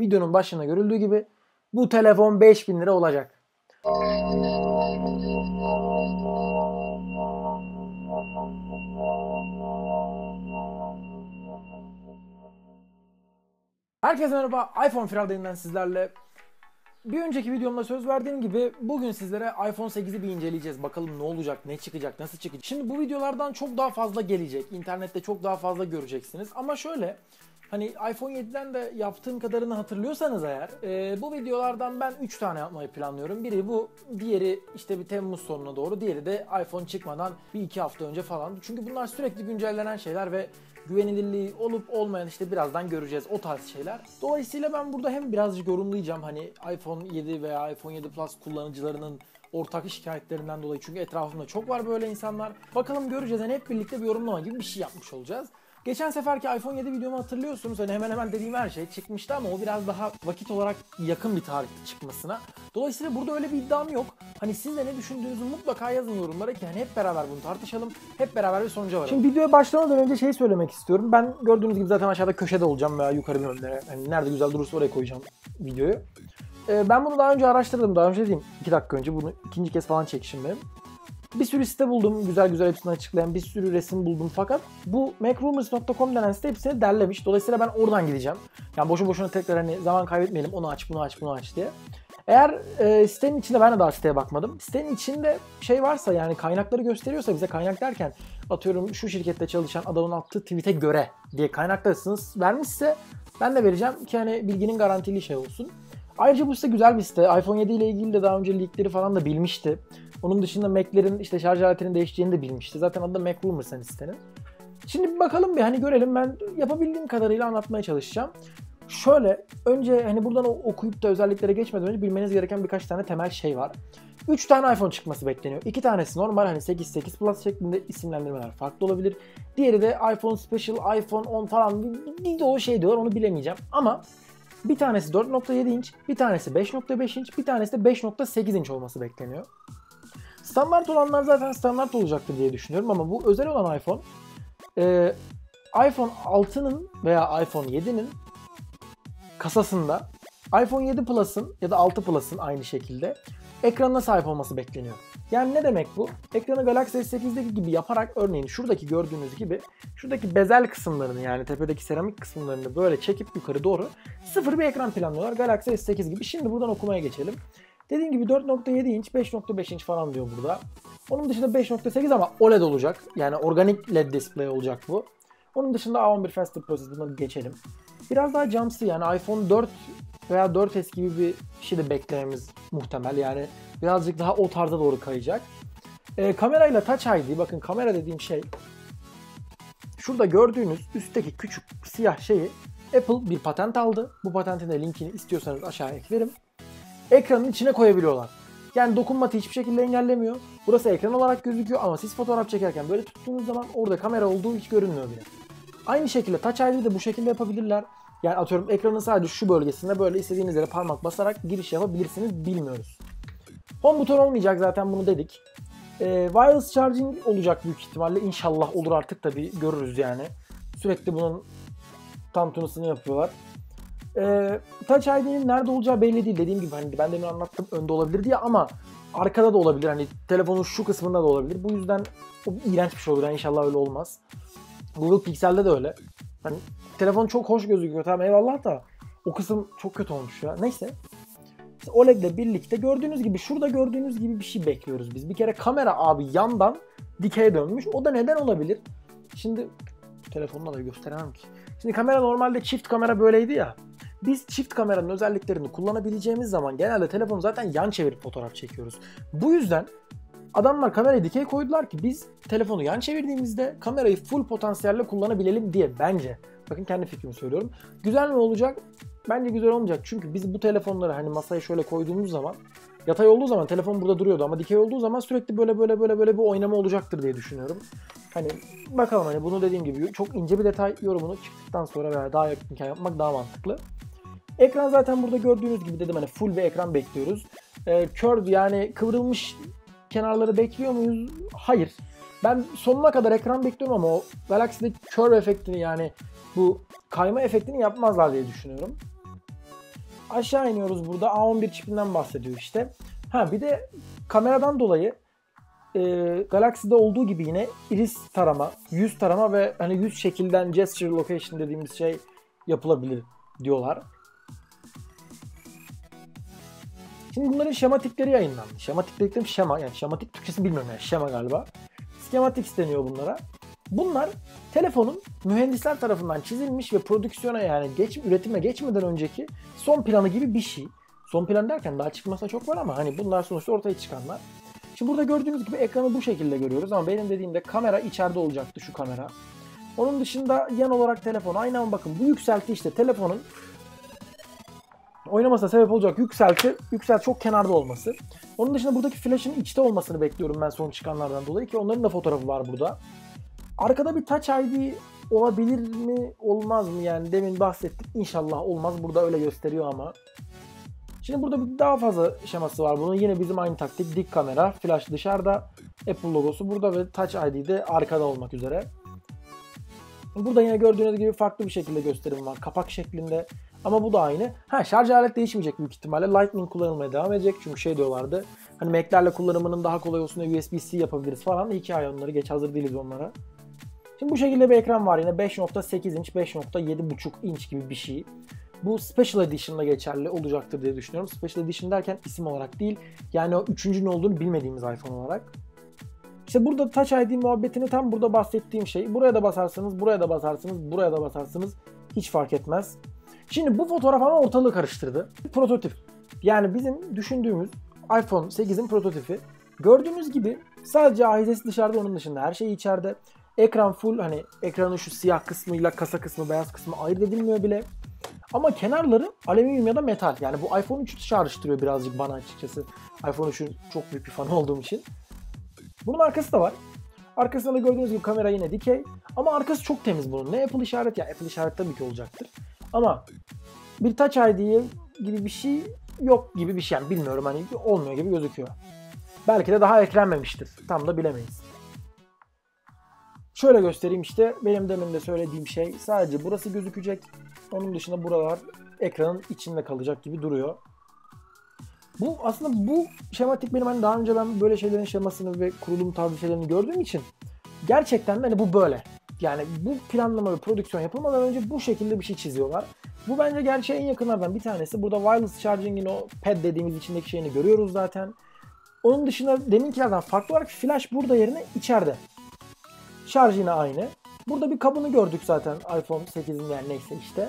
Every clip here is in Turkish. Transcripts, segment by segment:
videonun başında görüldüğü gibi bu telefon 5000 lira olacak. Herkese merhaba. iPhone Friday'den sizlerle. Bir önceki videomda söz verdiğim gibi bugün sizlere iPhone 8'i bir inceleyeceğiz. Bakalım ne olacak, ne çıkacak, nasıl çıkacak. Şimdi bu videolardan çok daha fazla gelecek. İnternette çok daha fazla göreceksiniz. Ama şöyle Hani iPhone 7'den de yaptığım kadarını hatırlıyorsanız eğer e, bu videolardan ben 3 tane yapmayı planlıyorum. Biri bu, diğeri işte bir Temmuz sonuna doğru, diğeri de iPhone çıkmadan bir iki hafta önce falan. Çünkü bunlar sürekli güncellenen şeyler ve güvenilirliği olup olmayan işte birazdan göreceğiz o tarz şeyler. Dolayısıyla ben burada hem birazcık yorumlayacağım hani iPhone 7 veya iPhone 7 Plus kullanıcılarının ortak şikayetlerinden dolayı. Çünkü etrafımda çok var böyle insanlar. Bakalım göreceğiz. Yani hep birlikte bir yorumlama gibi bir şey yapmış olacağız. Geçen seferki iPhone 7 videomu hatırlıyorsunuz. Hani hemen hemen dediğim her şey çıkmıştı ama o biraz daha vakit olarak yakın bir tarih çıkmasına. Dolayısıyla burada öyle bir iddiam yok. Hani siz de ne düşündüğünüzü mutlaka yazın yorumlara ki hani hep beraber bunu tartışalım. Hep beraber bir sonuca varalım. Şimdi videoya başlamadan önce şey söylemek istiyorum. Ben gördüğünüz gibi zaten aşağıda köşede olacağım veya yukarı bir önlere. Hani nerede güzel durursa oraya koyacağım videoyu. Ee, ben bunu daha önce araştırdım. Daha önce diyeyim 2 dakika önce bunu ikinci kez falan çekişim benim. Bir sürü site buldum. Güzel güzel hepsini açıklayan bir sürü resim buldum. Fakat bu macrumors.com denen site hepsini derlemiş. Dolayısıyla ben oradan gideceğim. Yani boşu boşuna tekrar hani zaman kaybetmeyelim. Onu aç, bunu aç, bunu aç diye. Eğer e, sitenin içinde ben de daha siteye bakmadım. Sitenin içinde şey varsa yani kaynakları gösteriyorsa bize kaynak derken atıyorum şu şirkette çalışan adamın attığı tweet'e göre diye kaynaklarısınız vermişse ben de vereceğim ki hani bilginin garantili şey olsun. Ayrıca bu site güzel bir site. iPhone 7 ile ilgili de daha önce leakleri falan da bilmişti. Onun dışında Mac'lerin işte şarj aletinin değişeceğini de bilmişti. Zaten adı da Mac Rumors hani sitenin. Şimdi bir bakalım bir hani görelim. Ben yapabildiğim kadarıyla anlatmaya çalışacağım. Şöyle önce hani buradan okuyup da özelliklere geçmeden önce bilmeniz gereken birkaç tane temel şey var. 3 tane iPhone çıkması bekleniyor. 2 tanesi normal hani 8, 8 Plus şeklinde isimlendirmeler farklı olabilir. Diğeri de iPhone Special, iPhone 10 falan bir de o şey diyorlar onu bilemeyeceğim. Ama bir tanesi 4.7 inç, bir tanesi 5.5 inç, bir tanesi de 5.8 inç olması bekleniyor. Standart olanlar zaten standart olacaktır diye düşünüyorum ama bu özel olan iPhone e, iPhone 6'nın veya iPhone 7'nin kasasında iPhone 7 Plus'ın ya da 6 Plus'ın aynı şekilde ekranına sahip olması bekleniyor. Yani ne demek bu? Ekranı Galaxy S8'deki gibi yaparak örneğin şuradaki gördüğünüz gibi şuradaki bezel kısımlarını yani tepedeki seramik kısımlarını böyle çekip yukarı doğru sıfır bir ekran planlıyorlar. Galaxy S8 gibi. Şimdi buradan okumaya geçelim. Dediğim gibi 4.7 inç, 5.5 inç falan diyor burada. Onun dışında 5.8 ama OLED olacak. Yani organik LED display olacak bu. Onun dışında A11 Faster Process geçelim. Biraz daha camsı yani iPhone 4 veya 4S gibi bir şey de beklememiz muhtemel. Yani birazcık daha o tarza doğru kayacak. E, kamerayla Touch ID, bakın kamera dediğim şey şurada gördüğünüz üstteki küçük siyah şeyi Apple bir patent aldı. Bu patentin de linkini istiyorsanız aşağıya eklerim ekranın içine koyabiliyorlar. Yani dokunmatı hiçbir şekilde engellemiyor. Burası ekran olarak gözüküyor ama siz fotoğraf çekerken böyle tuttuğunuz zaman orada kamera olduğu hiç görünmüyor bile. Aynı şekilde Touch ID de bu şekilde yapabilirler. Yani atıyorum ekranın sadece şu bölgesinde böyle istediğiniz yere parmak basarak giriş yapabilirsiniz bilmiyoruz. Home buton olmayacak zaten bunu dedik. E, wireless charging olacak büyük ihtimalle. İnşallah olur artık tabi görürüz yani. Sürekli bunun tantunusunu yapıyorlar. E, Touch ID'nin nerede olacağı belli değil. Dediğim gibi hani ben demin anlattım önde olabilir diye ama arkada da olabilir. Hani telefonun şu kısmında da olabilir. Bu yüzden o iğrenç bir şey olur. Yani inşallah öyle olmaz. Google Pixel'de de öyle. Hani telefon çok hoş gözüküyor tamam eyvallah da o kısım çok kötü olmuş ya. Neyse. İşte OLED ile birlikte gördüğünüz gibi şurada gördüğünüz gibi bir şey bekliyoruz biz. Bir kere kamera abi yandan dikeye dönmüş. O da neden olabilir? Şimdi telefonla da gösteremem ki. Şimdi kamera normalde çift kamera böyleydi ya. Biz çift kameranın özelliklerini kullanabileceğimiz zaman genelde telefonu zaten yan çevirip fotoğraf çekiyoruz. Bu yüzden adamlar kamerayı dikey koydular ki biz telefonu yan çevirdiğimizde kamerayı full potansiyelle kullanabilelim diye bence. Bakın kendi fikrimi söylüyorum. Güzel mi olacak? Bence güzel olmayacak. Çünkü biz bu telefonları hani masaya şöyle koyduğumuz zaman yatay olduğu zaman telefon burada duruyordu ama dikey olduğu zaman sürekli böyle böyle böyle böyle bir oynama olacaktır diye düşünüyorum. Hani bakalım hani bunu dediğim gibi çok ince bir detay yorumunu çıktıktan sonra veya daha yakınken yapmak daha mantıklı. Ekran zaten burada gördüğünüz gibi dedim hani full bir ekran bekliyoruz. Ee, curve yani kıvrılmış kenarları bekliyor muyuz? Hayır. Ben sonuna kadar ekran bekliyorum ama o Galaxy'de curve efektini yani bu kayma efektini yapmazlar diye düşünüyorum. aşağı iniyoruz burada A11 çipinden bahsediyor işte. Ha bir de kameradan dolayı e, Galaxy'de olduğu gibi yine iris tarama, yüz tarama ve hani yüz şekilden gesture location dediğimiz şey yapılabilir diyorlar. Şimdi bunların şematikleri yayınlandı. Şematik dediklerim şema yani şematik Türkçesi bilmiyorum yani şema galiba. Schematics deniyor bunlara. Bunlar telefonun mühendisler tarafından çizilmiş ve prodüksiyona yani geç, üretime geçmeden önceki son planı gibi bir şey. Son plan derken daha çıkmasa çok var ama hani bunlar sonuçta ortaya çıkanlar. Şimdi burada gördüğünüz gibi ekranı bu şekilde görüyoruz ama benim dediğimde kamera içeride olacaktı şu kamera. Onun dışında yan olarak telefon. Ama bakın bu yükselti işte telefonun oynamasına sebep olacak yükselti, yükselti çok kenarda olması. Onun dışında buradaki flash'ın içte olmasını bekliyorum ben son çıkanlardan dolayı ki onların da fotoğrafı var burada. Arkada bir Touch ID olabilir mi olmaz mı yani demin bahsettik inşallah olmaz burada öyle gösteriyor ama. Şimdi burada bir daha fazla şeması var bunun yine bizim aynı taktik dik kamera flash dışarıda Apple logosu burada ve Touch ID de arkada olmak üzere. Burada yine gördüğünüz gibi farklı bir şekilde gösterim var kapak şeklinde ama bu da aynı. Ha şarj alet değişmeyecek büyük ihtimalle. Lightning kullanılmaya devam edecek. Çünkü şey diyorlardı. Hani Mac'lerle kullanımının daha kolay olsun diye USB-C yapabiliriz falan. Hikaye onları geç hazır değiliz onlara. Şimdi bu şekilde bir ekran var yine 5.8 inç 5.7.5 inç gibi bir şey. Bu Special Edition'da geçerli olacaktır diye düşünüyorum. Special Edition derken isim olarak değil. Yani o üçüncünün olduğunu bilmediğimiz iPhone olarak. İşte burada Touch ID muhabbetini tam burada bahsettiğim şey. Buraya da basarsınız, buraya da basarsınız, buraya da basarsınız. Hiç fark etmez. Şimdi bu fotoğraf ama ortalığı karıştırdı. Prototip. Yani bizim düşündüğümüz iPhone 8'in prototipi. Gördüğünüz gibi sadece ahizesi dışarıda onun dışında her şey içeride. Ekran full hani ekranın şu siyah kısmıyla kasa kısmı beyaz kısmı ayırt edilmiyor bile. Ama kenarları alüminyum ya da metal. Yani bu iPhone 3'ü çağrıştırıyor birazcık bana açıkçası. iPhone 3'ün çok büyük bir fanı olduğum için. Bunun arkası da var. Arkasında da gördüğünüz gibi kamera yine dikey. Ama arkası çok temiz bunun. Ne Apple işareti ya Apple işaret tabii ki olacaktır. Ama bir Touch ID gibi bir şey yok gibi bir şey. Yani bilmiyorum hani olmuyor gibi gözüküyor. Belki de daha eklenmemiştir. Tam da bilemeyiz. Şöyle göstereyim işte benim demin de söylediğim şey sadece burası gözükecek. Onun dışında buralar ekranın içinde kalacak gibi duruyor. Bu aslında bu şematik benim hani daha önce ben böyle şeylerin şemasını ve kurulum tarzı şeylerini gördüğüm için gerçekten de hani bu böyle. Yani bu planlama ve prodüksiyon yapılmadan önce bu şekilde bir şey çiziyorlar. Bu bence gerçeğe en yakınlardan bir tanesi. Burada wireless charging'in o pad dediğimiz içindeki şeyini görüyoruz zaten. Onun dışında deminkilerden farklı olarak flash burada yerine içeride. Şarj yine aynı. Burada bir kabını gördük zaten iPhone 8'in yani neyse işte.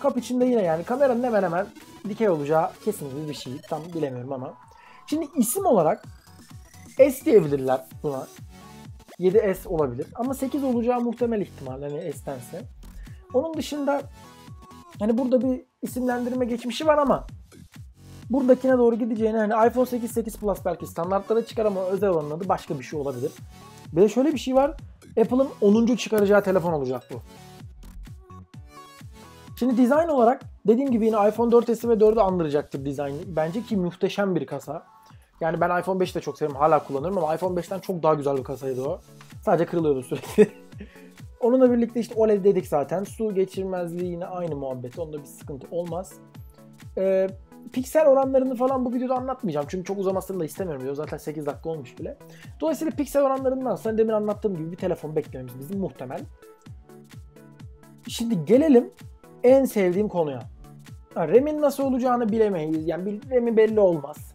Kap içinde yine yani kameranın hemen hemen dikey olacağı kesin gibi bir şey. Tam bilemiyorum ama. Şimdi isim olarak S diyebilirler buna. 7S olabilir. Ama 8 olacağı muhtemel ihtimal hani S'tense. Onun dışında hani burada bir isimlendirme geçmişi var ama buradakine doğru gideceğini hani iPhone 8, 8 Plus belki standartlara çıkar ama özel olanın adı başka bir şey olabilir. Bir şöyle bir şey var. Apple'ın 10. çıkaracağı telefon olacak bu. Şimdi dizayn olarak dediğim gibi yine iPhone 4S'i ve 4'ü andıracaktır dizaynı. Bence ki muhteşem bir kasa. Yani ben iPhone 5'i de çok seviyorum. Hala kullanıyorum ama iPhone 5'ten çok daha güzel bir kasaydı o. Sadece kırılıyordu sürekli. Onunla birlikte işte OLED dedik zaten. Su geçirmezliği yine aynı muhabbet. Onda bir sıkıntı olmaz. Ee, piksel oranlarını falan bu videoda anlatmayacağım. Çünkü çok uzamasını da istemiyorum. Video zaten 8 dakika olmuş bile. Dolayısıyla piksel oranlarından sonra demin anlattığım gibi bir telefon beklememiz bizim muhtemel. Şimdi gelelim en sevdiğim konuya. RAM'in nasıl olacağını bilemeyiz. Yani RAM'i belli olmaz.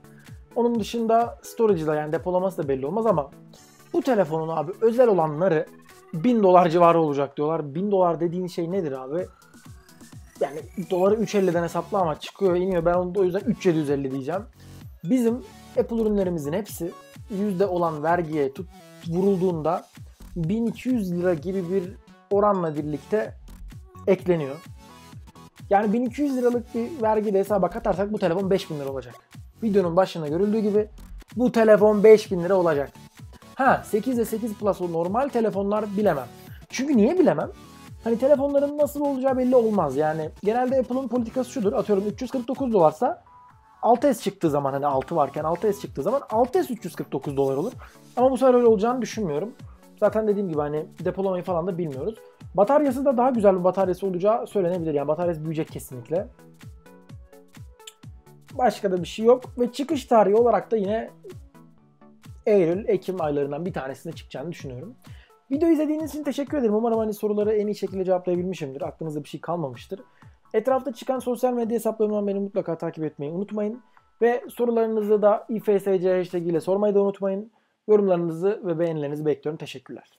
Onun dışında storage'da yani depolaması da belli olmaz ama bu telefonun abi özel olanları 1000 dolar civarı olacak diyorlar. 1000 dolar dediğin şey nedir abi? Yani doları 3.50'den hesapla ama çıkıyor iniyor. Ben onu da o yüzden 3750 diyeceğim. Bizim Apple ürünlerimizin hepsi yüzde olan vergiye tut, vurulduğunda 1200 lira gibi bir oranla birlikte ekleniyor. Yani 1200 liralık bir vergi de hesaba katarsak bu telefon 5000 lira olacak. Videonun başında görüldüğü gibi bu telefon 5000 lira olacak. Ha 8 ve 8 Plus o normal telefonlar bilemem. Çünkü niye bilemem? Hani telefonların nasıl olacağı belli olmaz. Yani genelde Apple'ın politikası şudur. Atıyorum 349 dolarsa 6S çıktığı zaman hani 6 varken 6S çıktığı zaman 6S 349 dolar olur. Ama bu sefer öyle olacağını düşünmüyorum. Zaten dediğim gibi hani depolamayı falan da bilmiyoruz. Bataryası da daha güzel bir bataryası olacağı söylenebilir. Yani bataryası büyüyecek kesinlikle. Başka da bir şey yok. Ve çıkış tarihi olarak da yine Eylül, Ekim aylarından bir tanesinde çıkacağını düşünüyorum. Video izlediğiniz için teşekkür ederim. Umarım hani soruları en iyi şekilde cevaplayabilmişimdir. Aklınızda bir şey kalmamıştır. Etrafta çıkan sosyal medya hesaplarımdan beni mutlaka takip etmeyi unutmayın. Ve sorularınızı da ifsc hashtag ile sormayı da unutmayın. Yorumlarınızı ve beğenilerinizi bekliyorum. Teşekkürler.